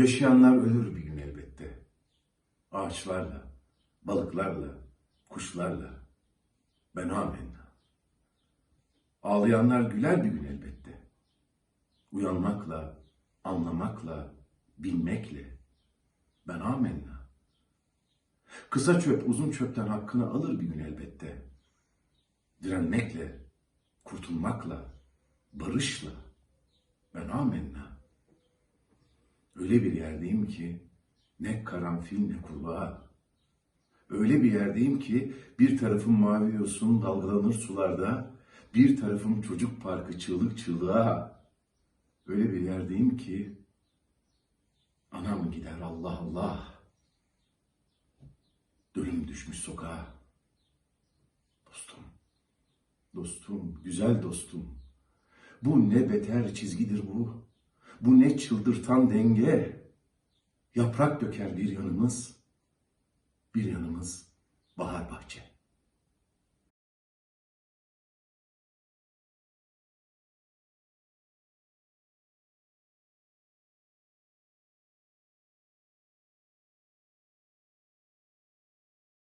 Yaşayanlar ölür bir gün elbette. Ağaçlarla, balıklarla, kuşlarla. Ben amenna. Ağlayanlar güler bir gün elbette. Uyanmakla, anlamakla, bilmekle. Ben amenna. Kısa çöp uzun çöpten hakkını alır bir gün elbette. Direnmekle, kurtulmakla, barışla. Ben amenna. Öyle bir yerdeyim ki ne karanfil ne kurbağa. Öyle bir yerdeyim ki bir tarafım mavi yosun dalgalanır sularda, bir tarafım çocuk parkı çığlık çığlığa. Öyle bir yerdeyim ki anam gider Allah Allah. Dölüm düşmüş sokağa. Dostum, dostum, güzel dostum. Bu ne beter çizgidir bu. Bu ne çıldırtan denge. Yaprak döker bir yanımız, bir yanımız.